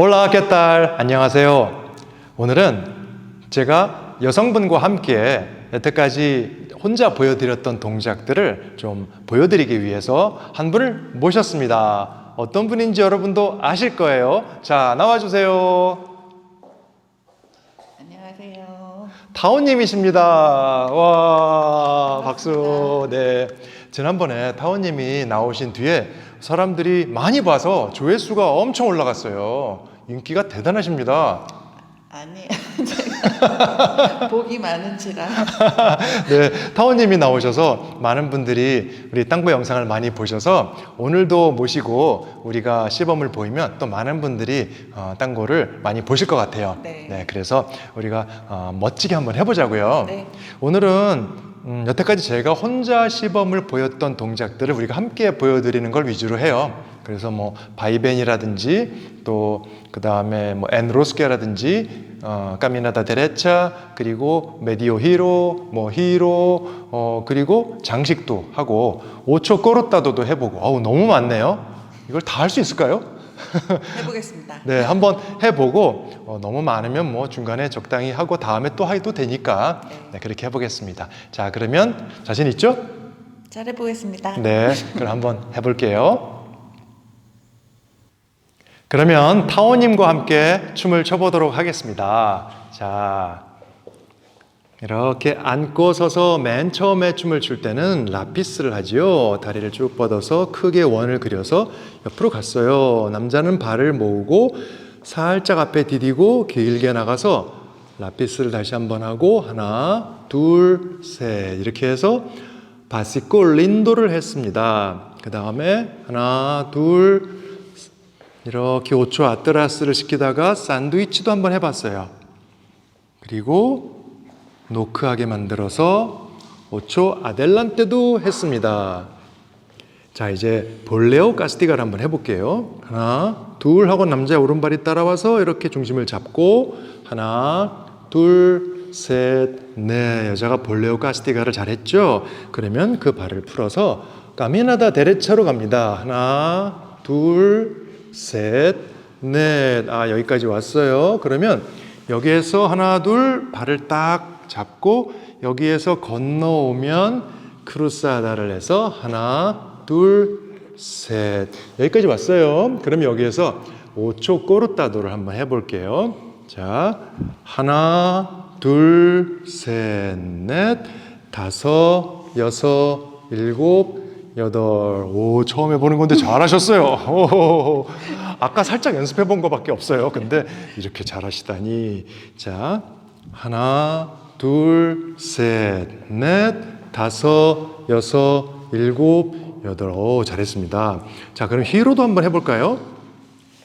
올라 깼달 안녕하세요. 오늘은 제가 여성분과 함께 여태까지 혼자 보여드렸던 동작들을 좀 보여드리기 위해서 한 분을 모셨습니다. 어떤 분인지 여러분도 아실 거예요. 자, 나와주세요. 안녕하세요. 타오님이십니다. 와, 박수. 네. 지난번에 타오님이 나오신 뒤에 사람들이 많이 봐서 조회수가 엄청 올라갔어요. 인기가 대단하십니다. 아니, 제가 복이 많은지라 네, 타오님이 나오셔서 많은 분들이 우리 땅보 영상을 많이 보셔서 오늘도 모시고 우리가 시범을 보이면 또 많은 분들이 어, 땅고를 많이 보실 것 같아요. 네. 그래서 우리가 어, 멋지게 한번 해보자고요. 네. 오늘은 음, 여태까지 제가 혼자 시범을 보였던 동작들을 우리가 함께 보여드리는 걸 위주로 해요. 그래서 뭐 바이벤이라든지 또 그 다음에 뭐 엔로스케라든지 어, 까미나다 데레차 그리고 메디오 히로 뭐 히로 어, 그리고 장식도 하고 5초 꼬르따도도 해보고 어우 너무 많네요. 이걸 다 할 수 있을까요? 해보겠습니다. 네, 한번 해보고 어, 너무 많으면 뭐 중간에 적당히 하고 다음에 또 해도 되니까 네, 그렇게 해보겠습니다. 자, 그러면 자신 있죠? 잘 해보겠습니다. 네, 그럼 한번 해볼게요. 그러면 타오님과 함께 춤을 춰보도록 하겠습니다. 자, 이렇게 앉고 서서 맨 처음에 춤을 출 때는 라피스를 하지요. 다리를 쭉 뻗어서 크게 원을 그려서 옆으로 갔어요. 남자는 발을 모으고 살짝 앞에 디디고 길게 나가서 라피스를 다시 한번 하고 하나, 둘, 셋 이렇게 해서 바시코 린도를 했습니다. 그 다음에 하나, 둘, 이렇게 5초 아트라스를 시키다가 샌드위치도 한번 해봤어요. 그리고 노크하게 만들어서 5초 아델란테도 했습니다. 자, 이제 볼레오 가스티가를 한번 해볼게요. 하나, 둘 하고 남자의 오른발이 따라와서 이렇게 중심을 잡고 하나, 둘, 셋, 넷. 여자가 볼레오 가스티가를 잘했죠? 그러면 그 발을 풀어서 까미나다 데레차로 갑니다. 하나, 둘, 셋, 넷. 아, 여기까지 왔어요. 그러면 여기에서 하나, 둘, 발을 딱 잡고 여기에서 건너오면 크루사다를 해서 하나, 둘, 셋. 여기까지 왔어요. 그럼 여기에서 5초 꼬르따도를 한번 해볼게요. 자, 하나, 둘, 셋, 넷, 다섯, 여섯, 일곱, 여덟. 오, 처음 해보는 건데 잘하셨어요. 오, 아까 살짝 연습해 본 거밖에 없어요. 근데 이렇게 잘하시다니. 자, 하나, 둘, 셋, 넷, 다섯, 여섯, 일곱, 여덟. 오, 잘했습니다. 자, 그럼 히로도 한번 해볼까요?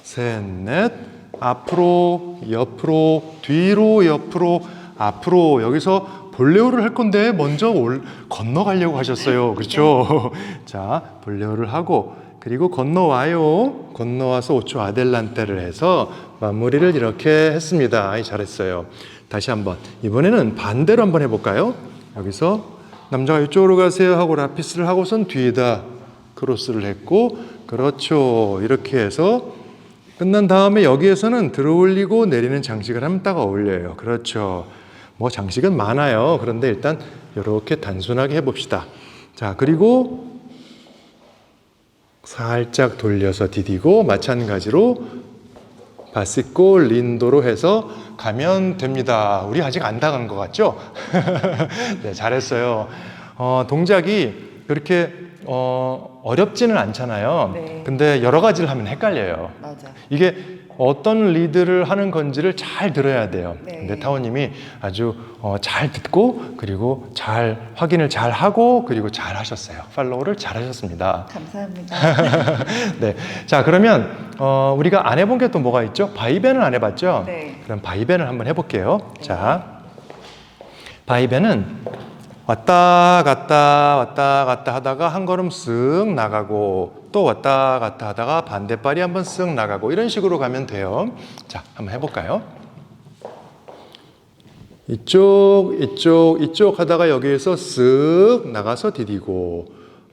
셋, 넷, 앞으로, 옆으로, 뒤로, 옆으로, 앞으로. 여기서 볼레오를 할 건데 먼저 올, 건너가려고 하셨어요. 그렇죠? 자, 볼레오를 하고 그리고 건너와요. 건너와서 5초 아델란테를 해서 마무리를 이렇게 했습니다. 아이, 잘했어요. 다시 한번. 이번에는 반대로 한번 해볼까요? 여기서 남자가 이쪽으로 가세요 하고 라피스를 하고선 뒤에다 크로스를 했고, 그렇죠. 이렇게 해서 끝난 다음에 여기에서는 들어 올리고 내리는 장식을 하면 딱 어울려요. 그렇죠. 뭐 장식은 많아요. 그런데 일단 이렇게 단순하게 해봅시다. 자, 그리고 살짝 돌려서 디디고 마찬가지로 바시코 린도로 해서 가면 됩니다. 우리 아직 안 당한 것 같죠? 네, 잘했어요. 어, 동작이 그렇게 어, 어렵지는 않잖아요. 네. 근데 여러 가지를 하면 헷갈려요. 맞아. 이게 어떤 리드를 하는 건지를 잘 들어야 돼요. 네. 근데 타오님이 아주 어, 잘 듣고 그리고 잘 확인을 잘 하고 그리고 잘 하셨어요. 팔로우를 잘 하셨습니다. 감사합니다. 네. 자, 그러면 어, 우리가 안 해본 게 또 뭐가 있죠? 바이벤을 안 해봤죠? 네. 그럼 바이벤을 한번 해볼게요. 자, 바이벤은 왔다 갔다 왔다 갔다 하다가 한 걸음 쓱 나가고 또 왔다 갔다 하다가 반대발이 한번 쓱 나가고 이런 식으로 가면 돼요. 자, 한번 해볼까요? 이쪽, 이쪽, 이쪽 하다가 여기에서 쓱 나가서 디디고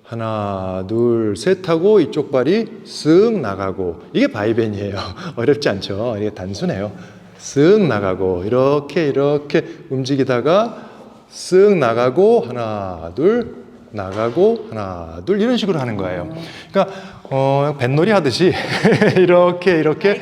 하나, 둘, 셋 하고 이쪽 발이 쓱 나가고 이게 바이벤이에요. 어렵지 않죠? 이게 단순해요. 쓱 나가고 이렇게 이렇게 움직이다가 쓱 나가고 하나, 둘 나가고 하나, 둘 이런 식으로 하는 거예요. 그러니까 어, 뱃놀이 하듯이 이렇게 이렇게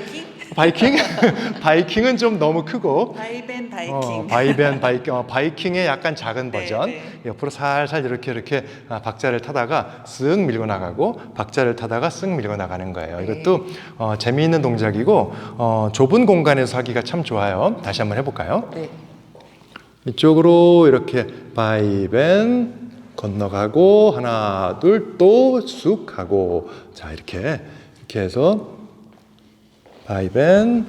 바이킹? 바이킹은 좀 너무 크고 바이벤 바이킹. 어, 바이벤 바이킹 어, 바이킹의 약간 작은 네, 버전 네. 옆으로 살살 이렇게 이렇게 아, 박자를 타다가 쓱 밀고 나가고 박자를 타다가 쓱 밀고 나가는 거예요. 네. 이것도 어, 재미있는 동작이고 어, 좁은 공간에서 하기가 참 좋아요. 다시 한번 해볼까요? 네. 이쪽으로 이렇게 바이벤 건너가고 하나 둘 또쑥 하고 자 이렇게 이렇게 해서 바이벤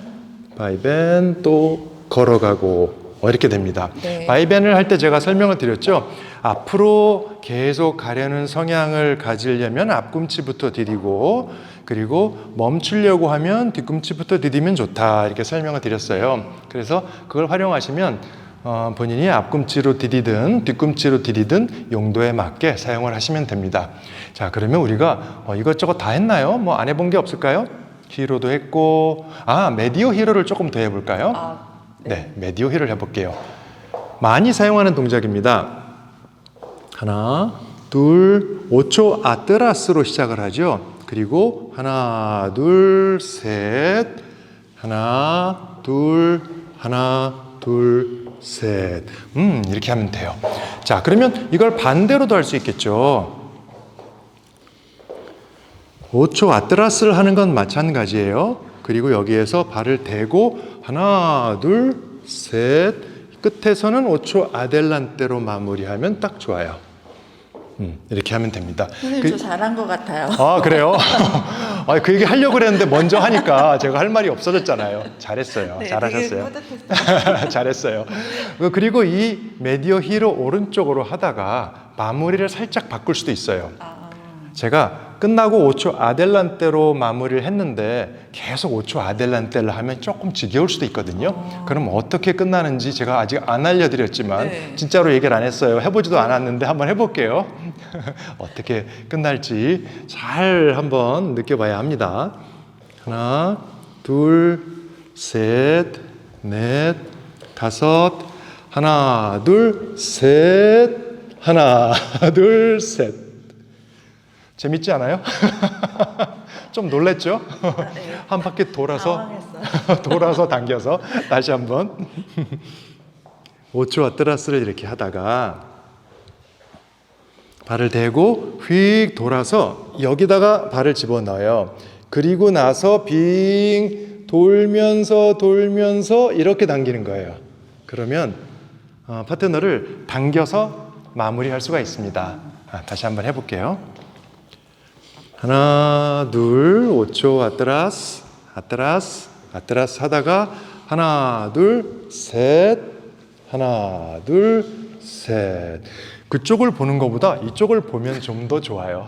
바이벤 또 걸어가고 어, 이렇게 됩니다. 네. 바이벤을 할 때 제가 설명을 드렸죠. 앞으로 계속 가려는 성향을 가지려면 앞꿈치부터 디디고 그리고 멈추려고 하면 뒤꿈치부터 디디면 좋다 이렇게 설명을 드렸어요. 그래서 그걸 활용하시면 어, 본인이 앞꿈치로 디디든 뒤꿈치로 디디든 용도에 맞게 사용을 하시면 됩니다. 자 그러면 우리가 어, 이것저것 다 했나요? 뭐 안 해본 게 없을까요? 히로도 했고 아 메디오 히로를 조금 더 해볼까요? 아, 네, 메디오 힐을 해볼게요. 많이 사용하는 동작입니다. 하나, 둘, 5초 아트라스로 시작을 하죠. 그리고 하나, 둘, 셋, 하나, 둘, 하나, 둘, 셋. 음, 이렇게 하면 돼요. 자, 그러면 이걸 반대로도 할 수 있겠죠. 5초 아트라스를 하는 건 마찬가지예요. 그리고 여기에서 발을 대고 하나, 둘, 셋. 끝에서는 5초 아델란테로 마무리하면 딱 좋아요. 음, 이렇게 하면 됩니다. 선생님 그- 저 잘한 것 같아요. 아 그래요? 아, 그 얘기 하려고 그랬는데 먼저 하니까 제가 할 말이 없어졌잖아요. 잘했어요. 네, 잘하셨어요. 잘했어요. 그- 그리고 이 메디어 히로 오른쪽으로 하다가 마무리를 살짝 바꿀 수도 있어요. 아, 제가 끝나고 5초 아델란테로 마무리를 했는데 계속 5초 아델란테를 하면 조금 지겨울 수도 있거든요. 그럼 어떻게 끝나는지 제가 아직 안 알려드렸지만 네. 진짜로 얘기를 안 했어요. 해보지도 않았는데 한번 해볼게요. 어떻게 끝날지 잘 한번 느껴봐야 합니다. 하나, 둘, 셋, 넷, 다섯, 하나, 둘, 셋, 하나, 둘, 셋. 재밌지 않아요? 좀 놀랬죠? 네. 한 바퀴 돌아서. 돌아서 당겨서 다시 한번 5초 아트라스를 이렇게 하다가 발을 대고 휙 돌아서 여기다가 발을 집어넣어요. 그리고 나서 빙 돌면서 돌면서 이렇게 당기는 거예요. 그러면 어, 파트너를 당겨서 마무리할 수가 있습니다. 아, 다시 한번 해볼게요. 하나, 둘, 5초 아트라스, 아트라스, 아트라스 하다가 하나, 둘, 셋, 하나, 둘, 셋. 그쪽을 보는 것보다 이쪽을 보면 좀 더 좋아요.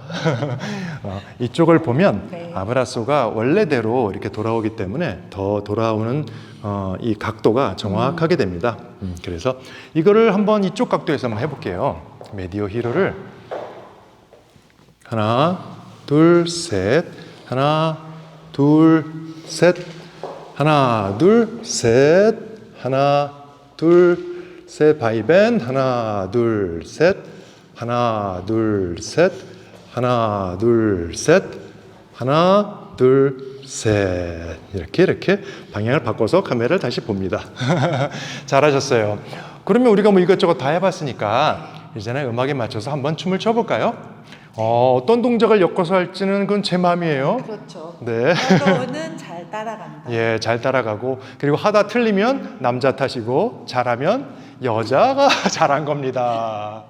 어, 이쪽을 보면 네. 아브라소가 원래대로 이렇게 돌아오기 때문에 더 돌아오는 어, 이 각도가 정확하게 됩니다. 음, 그래서 이거를 한번 이쪽 각도에서 한번 해볼게요. 메디오 히로를 하나, 둘, 셋. 하나, 둘, 셋. 하나, 둘, 셋. 하나, 둘, 셋. 바이벤. 하나, 둘, 셋. 하나, 둘, 셋. 하나, 둘, 셋. 하나, 둘, 셋. 이렇게 이렇게 방향을 바꿔서 카메라를 다시 봅니다. 잘하셨어요. 그러면 우리가 뭐 이것저것 다 해봤으니까 이제는 음악에 맞춰서 한번 춤을 춰볼까요? 어, 어떤 동작을 엮어서 할지는 그건 제 마음이에요. 그렇죠. 네. 저는 잘 따라간다. 예, 잘 따라가고 그리고 하다 틀리면 남자 탓이고 잘하면 여자가 잘한 겁니다.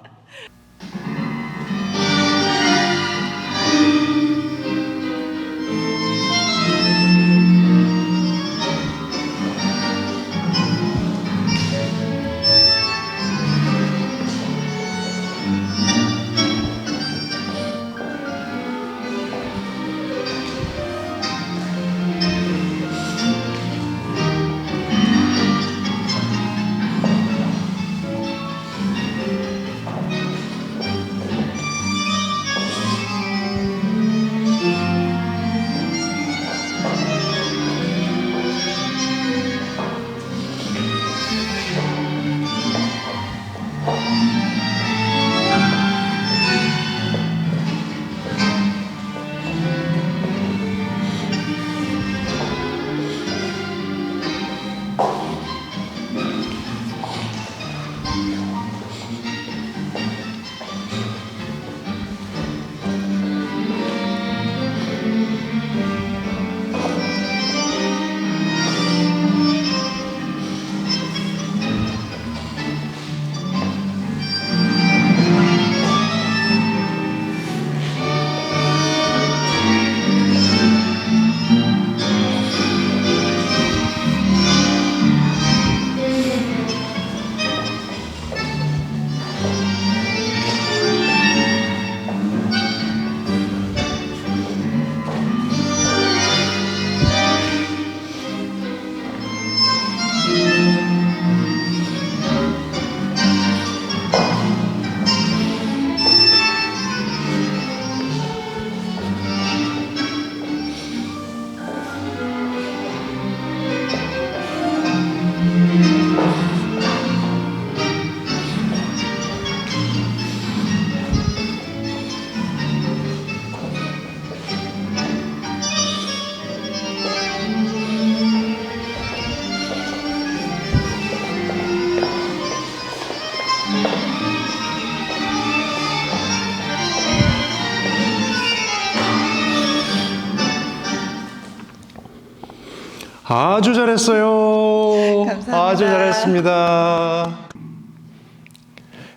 아주 잘했어요. 감사합니다. 아주 잘했습니다.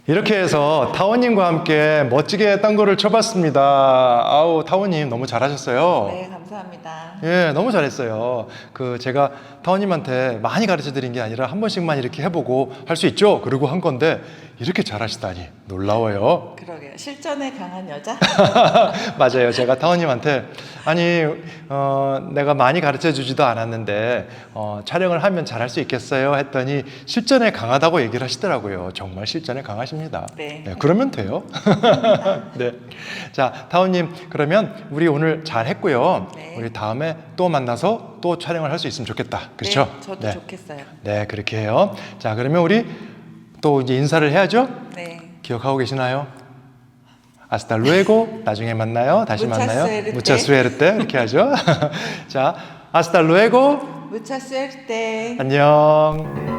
이렇게 해서 타원님과 함께 멋지게 땅굴을 쳐봤습니다. 아우, 타원님 너무 잘하셨어요. 네, 감사합니다. 예, 너무 잘했어요. 그 제가 타원님한테 많이 가르쳐 드린 게 아니라 한 번씩만 이렇게 해보고 할 수 있죠? 그러고 한 건데 이렇게 잘하시다니 놀라워요. 그러게요. 실전에 강한 여자? 맞아요. 제가 타원님한테 아니 어, 내가 많이 가르쳐 주지도 않았는데 어, 촬영을 하면 잘할 수 있겠어요? 했더니 실전에 강하다고 얘기를 하시더라고요. 정말 실전에 강하십니다. 네. 그러면 돼요. 네. 자, 타원님 그러면 우리 오늘 잘 했고요. 네. 우리 다음에 또 만나서 또 촬영을 할 수 있으면 좋겠다. 그렇죠? 네, 저도 좋겠어요. 네, 그렇게 해요. 자, 그러면 우리 또 이제 인사를 해야죠. 네. 기억하고 계시나요? 아스타 루에고 나중에 만나요. 다시 만나요. 무차 때. 수에르 때 이렇게 하죠. 자, 아스타 루에고 무차 쓸 때. 안녕.